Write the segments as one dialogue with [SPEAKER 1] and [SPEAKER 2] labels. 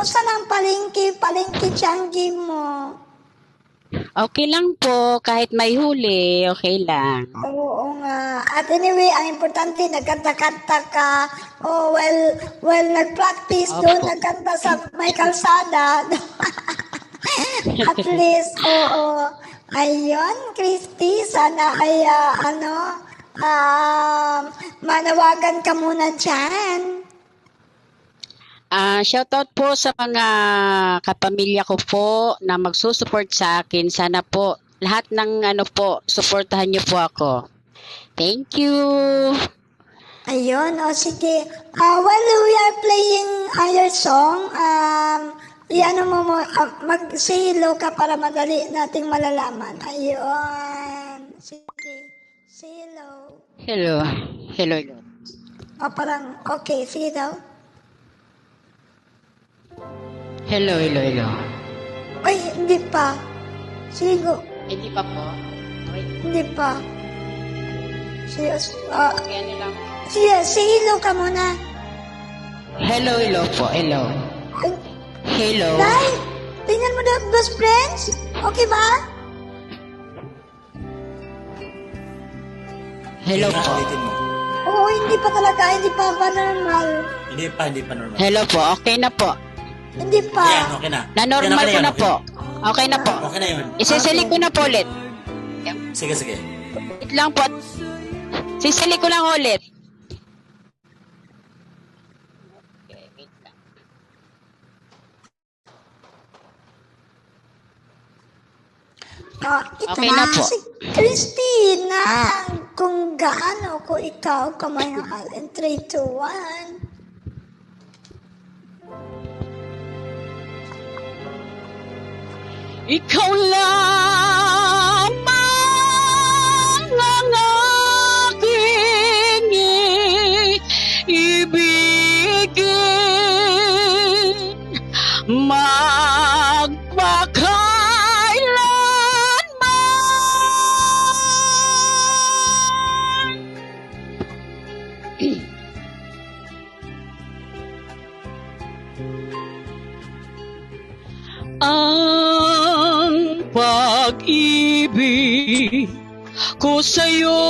[SPEAKER 1] Saan ang palengke, palengke Changi mo?
[SPEAKER 2] Okay lang po, kahit may huli, okay lang.
[SPEAKER 1] Oo nga. At anyway, ang importante, nagkanta-kanta ka. Oh, well, well, nag-practice doon,
[SPEAKER 2] Opo.
[SPEAKER 1] nagkanta sa may kalsada. At least, oo. Ayun, Christy, sana ay, ano, um, manawagan ka muna dyan.
[SPEAKER 2] Ah, shoutout po sa mga kapamilya ko po na magsusupport sa akin. Sana po lahat ng ano po, suportahan niyo po ako. Thank you.
[SPEAKER 1] Ayun, o sige. Ah, while we are playing uh, your song, um, iano mo mo, ah, mag-say hello ka para madali nating malalaman. Ayun. Sige. Say hello.
[SPEAKER 2] Hello. Hello.
[SPEAKER 1] O parang, okay, sige daw.
[SPEAKER 2] Hello, hello, hello.
[SPEAKER 1] Ay, hindi pa. Sige, go.
[SPEAKER 2] Hindi pa po. Okay,
[SPEAKER 1] Hindi pa. Sige, ah,
[SPEAKER 2] okay, ano lang.
[SPEAKER 1] sige, say hello ka muna.
[SPEAKER 2] Hello, hello po. Hello.
[SPEAKER 1] Ay,
[SPEAKER 2] Hello.
[SPEAKER 1] Nay, tingnan mo daw, best friends. Okay ba?
[SPEAKER 2] Hello po.
[SPEAKER 1] Oo, hindi pa talaga, hindi pa ba normal.
[SPEAKER 3] Hindi pa, hindi pa normal.
[SPEAKER 2] Hello po. Okay na po.
[SPEAKER 1] Hindi pa.
[SPEAKER 3] Ayan, okay na.
[SPEAKER 2] Na-normal
[SPEAKER 3] Okay
[SPEAKER 2] ko na
[SPEAKER 3] okay
[SPEAKER 2] po. Okay na po.
[SPEAKER 3] Okay na yun.
[SPEAKER 2] Isisili ko na po ulit.
[SPEAKER 3] Sige, sige.
[SPEAKER 2] Wait lang po. Sisili ko lang ulit.
[SPEAKER 1] Ito
[SPEAKER 2] Okay
[SPEAKER 1] na,
[SPEAKER 2] na po.
[SPEAKER 1] si Christina. Kung gaano ko ikaw kamahal. In 3, 2, 1.
[SPEAKER 2] Ikaw lamang pag-ibig ko sa'yo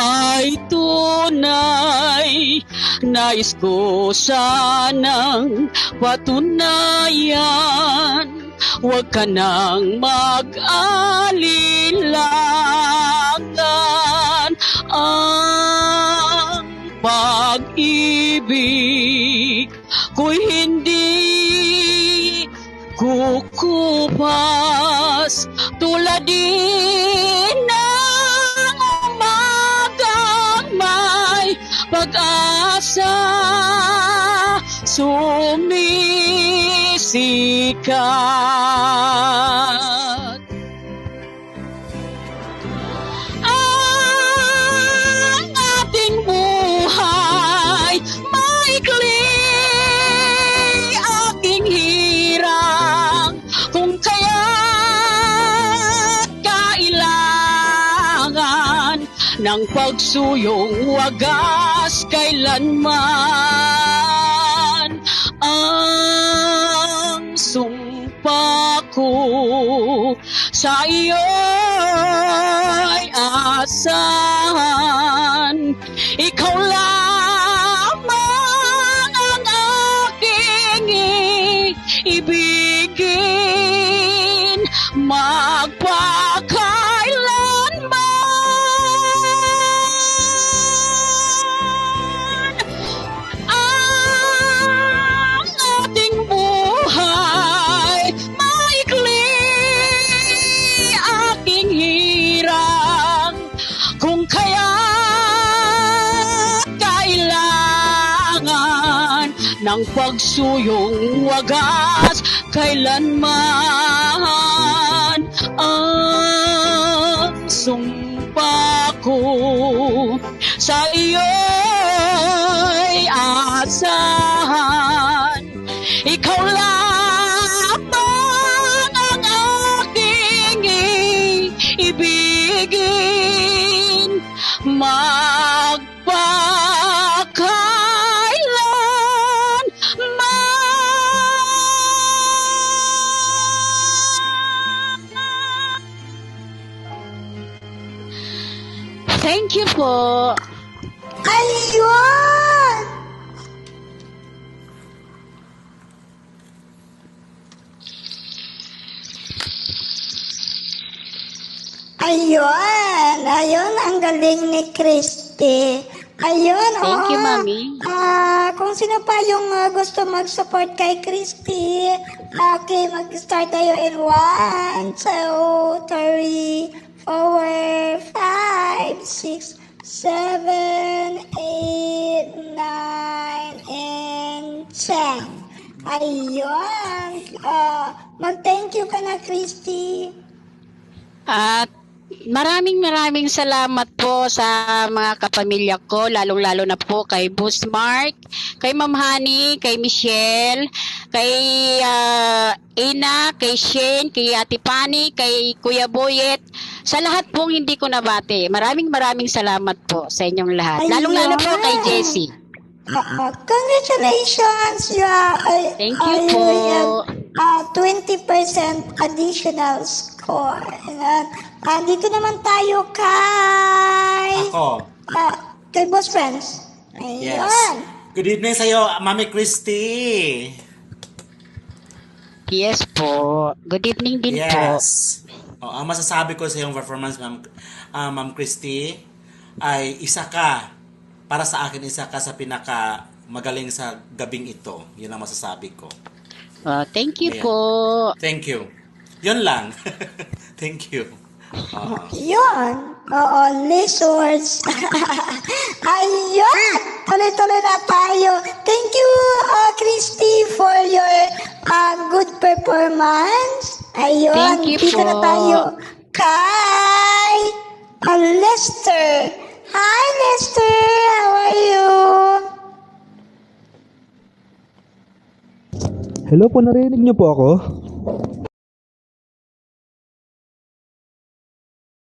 [SPEAKER 2] ay tunay. Nais ko sanang patunayan. Huwag ka nang mag-alilangan. Ang pag-ibig ko'y hindi kukupas tulad din ng umagang may pag-asa sumisikat. Ng pagsuyong wagas kailanman ang sumpa ko sa iyo'y asahan kailangan ng pagsuyong wagas kailanman ang sumpa ko sa iyo'y Thank you po.
[SPEAKER 1] Ayun! Ayun, ayun, ang galing ni Christy. Ayun,
[SPEAKER 2] Thank you,
[SPEAKER 1] oo.
[SPEAKER 2] Mami.
[SPEAKER 1] Ah, kung sino pa yung ah, gusto mag-support kay Christy, okay, mag-start tayo in 1, 2, 3, 4, 5, 6, 7, 8, 9, and 10. Ayun. Ah, mag-thank you ka na, Christy.
[SPEAKER 2] At maraming maraming salamat po sa mga kapamilya ko, lalong-lalo na po kay Boss Mark, kay Ma'am Honey, kay Michelle, kay ah, Ina, kay Shane, kay Ate Pani, kay Kuya Boyet, sa lahat pong hindi ko nabati. Maraming maraming salamat po sa inyong lahat. Lalong-lalo po kay Jessie.
[SPEAKER 1] Ah, congratulations! You are, ay-
[SPEAKER 2] Thank you
[SPEAKER 1] ay-
[SPEAKER 2] po.
[SPEAKER 1] ah, 20% additional score. Ayan. Ah, dito naman tayo kay...
[SPEAKER 3] Ako.
[SPEAKER 1] Ah, kay Boss Friends. Ayan.
[SPEAKER 3] Yes. Good evening sa'yo, Mami Christy.
[SPEAKER 2] Yes po. Good evening din po.
[SPEAKER 3] Yes. Oh, ang masasabi ko sa iyong performance, Ma'am, ah, Ma'am Christy, ay isa ka, para sa akin, isa ka sa pinaka magaling sa gabing ito. Yun ang masasabi ko.
[SPEAKER 2] Ah, thank you
[SPEAKER 3] Ayan.
[SPEAKER 2] po.
[SPEAKER 3] Thank you. Yun lang. Thank you. Oo.
[SPEAKER 1] Yun. Oo, lizards. Ayun! Tuloy-tuloy na tayo. Thank you, uh, Christy, for your uh, good performance. Ayun.
[SPEAKER 2] Thank you
[SPEAKER 1] Dito na
[SPEAKER 2] po.
[SPEAKER 1] tayo kay uh, Lester. Hi, Lester. How are you?
[SPEAKER 4] Hello po, narinig niyo po ako?